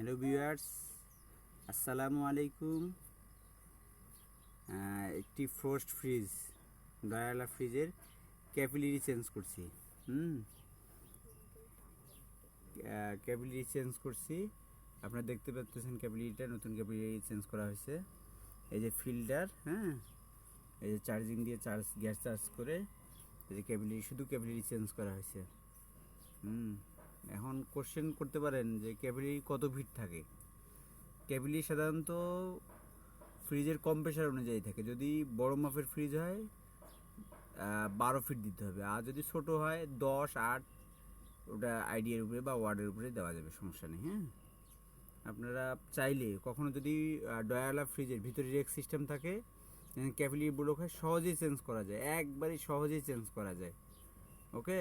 Hello viewers, আসসালামু আলাইকুম। একটি ফ্রোস্ট ফ্রিজ ডয়ালা ফ্রিজের ক্যাপিলারি চেঞ্জ করছি, হুম? ক্যাপিলারি চেঞ্জ করছি। আপনারা দেখতে পাচ্ছেন ক্যাপিলারিটা নতুন ক্যাপিলারি চেঞ্জ করা হয়েছে। এই যে ফিল্টার হ্যাঁ? এই যে চার্জিং দিয়ে চার্জ গ্যাস চার্জ করে এই যে ক্যাপিলারি শুধু ক্যাপিলারি চেঞ্জ করা হয়েছে, হুম? এখন কোশ্চেন করতে পারেন যে ক্যাপিলারি কত ফিট থাকে? ক্যাপিলারি সাধারণত ফ্রিজের কম্প্রেসার অনুযায়ী থাকে। যদি বড় মাপের ফ্রিজ হয় বারো ফিট দিতে হবে। আর যদি ছোট হয়, দশ, আট, ওটা আইডিয়ার উপরে বা ওয়ার্ডের উপরে দেওয়া যাবে, সমস্যা নেই হ্যাঁ? আপনারা চাইলে কখনো যদি ডয়ালা ফ্রিজের ভিতরে রেক সিস্টেম থাকে ক্যাপিলারি ব্লক হয় সহজেই চেঞ্জ করা যায়। একবারই সহজেই চেঞ্জ করা যায়। ওকে